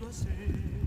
지는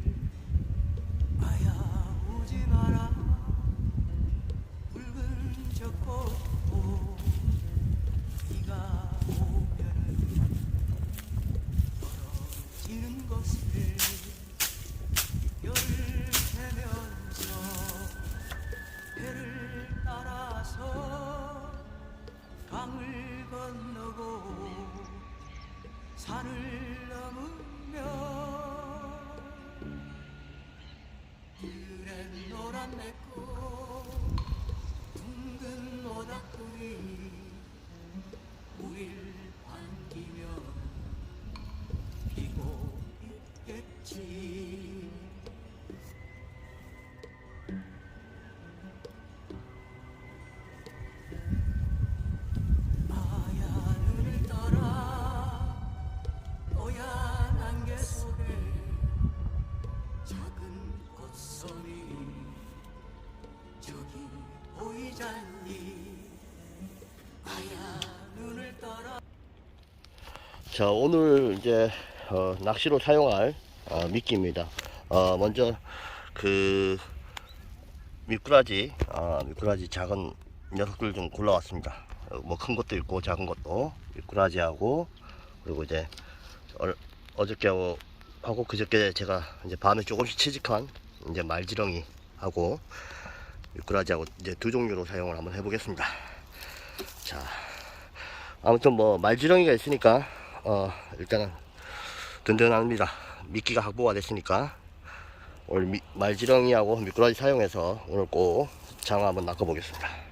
자 오늘 이제 어, 낚시로 사용할 어, 미끼입니다. 어, 먼저 그 미꾸라지, 아, 미꾸라지 작은 녀석들 좀 골라왔습니다. 뭐 큰 것도 있고 작은 것도 미꾸라지하고 그리고 이제 얼- 어저께 하고, 하고 그저께 제가 이제 밤에 조금씩 취직한 이제 말지렁이 하고 미꾸라지하고 이제 두 종류로 사용을 한번 해보겠습니다. 자 아무튼 뭐 말지렁이가 있으니까 어 일단은 든든합니다. 미끼가 확보가 됐으니까 오늘 미- 말지렁이하고 미꾸라지 사용해서 오늘 꼭 장어 한번 낚아 보겠습니다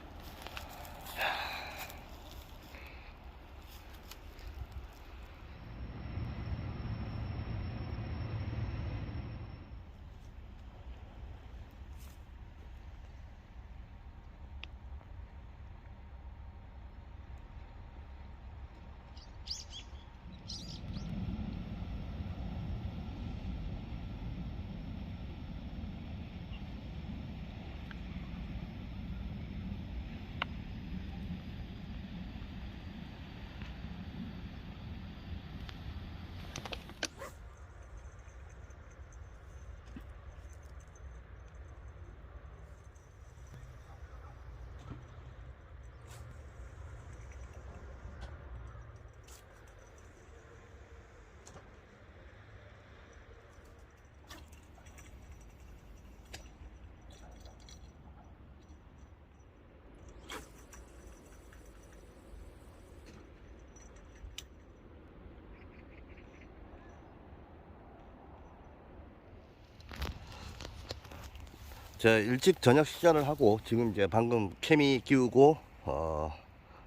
저 일찍 저녁 식사를 하고 지금 이제 방금 케미 끼우고 어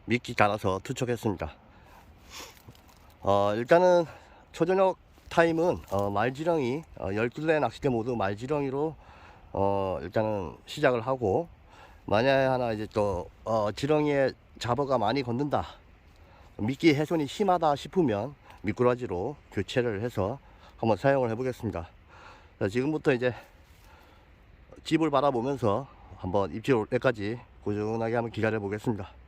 미끼 달아서 투척했습니다. 어 일단은 초저녁 타임은 어 말지렁이 어 12대 낚싯대 모두 말지렁이로 어 일단은 시작을 하고 만약에 하나 이제 또 어 지렁이에 잡어가 많이 걷는다. 미끼 훼손이 심하다 싶으면 미꾸라지로 교체를 해서 한번 사용을 해 보겠습니다. 자, 지금부터 이제 집을 바라보면서 한번 입질 올 때까지 꾸준하게 한번 기다려 보겠습니다.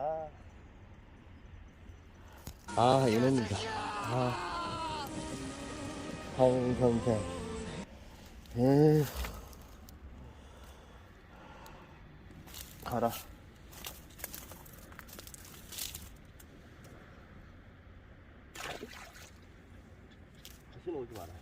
아, 아 이놈입니다. 아, 황 선생. 에휴. 가라. 다시 오지 마라.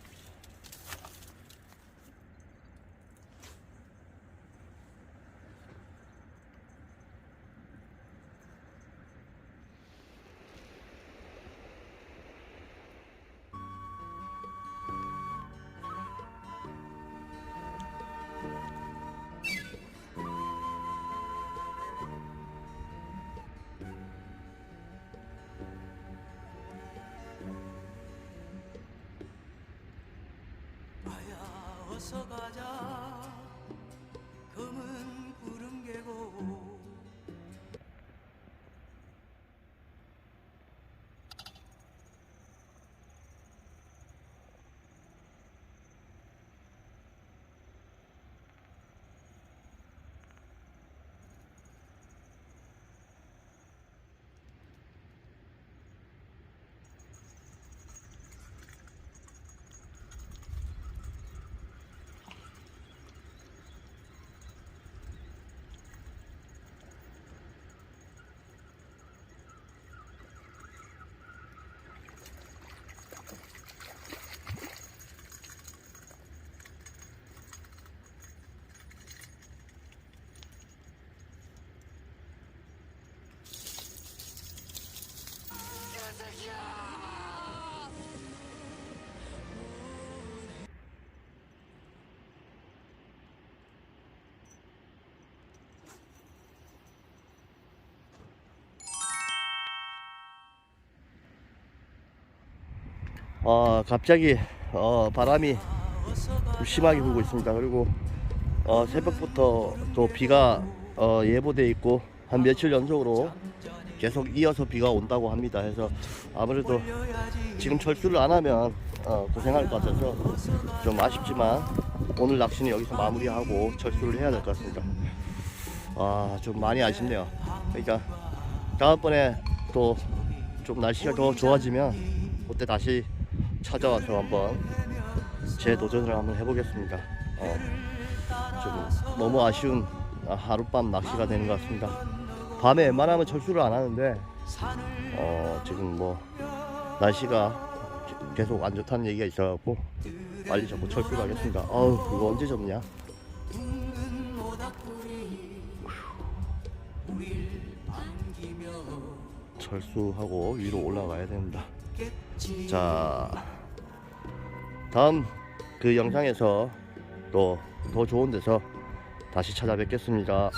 어, 갑자기 어, 바람이 좀 심하게 불고 있습니다. 그리고 어, 새벽부터 또 비가 어, 예보돼 있고 한 며칠 연속으로 계속 이어서 비가 온다고 합니다. 그래서 아무래도 지금 철수를 안 하면 어, 고생할 것 같아서 좀 아쉽지만 오늘 낚시는 여기서 마무리하고 철수를 해야 될 것 같습니다. 아, 좀 많이 아쉽네요. 그러니까 다음번에 또 좀 날씨가 더 좋아지면 그때 다시 찾아와서 한번 재도전을 한번 해보겠습니다. 어, 좀 너무 아쉬운 아, 하룻밤 낚시가 되는 것 같습니다. 밤에 웬만하면 철수를 안 하는데 어, 지금 뭐 날씨가 계속 안 좋다는 얘기가 있어갖고 빨리 잡고 철수를 하겠습니다. 아우 이거 언제 반기며 철수하고 위로 올라가야 됩니다. 자 다음 그 영상에서 또 더 좋은 데서 다시 찾아뵙겠습니다.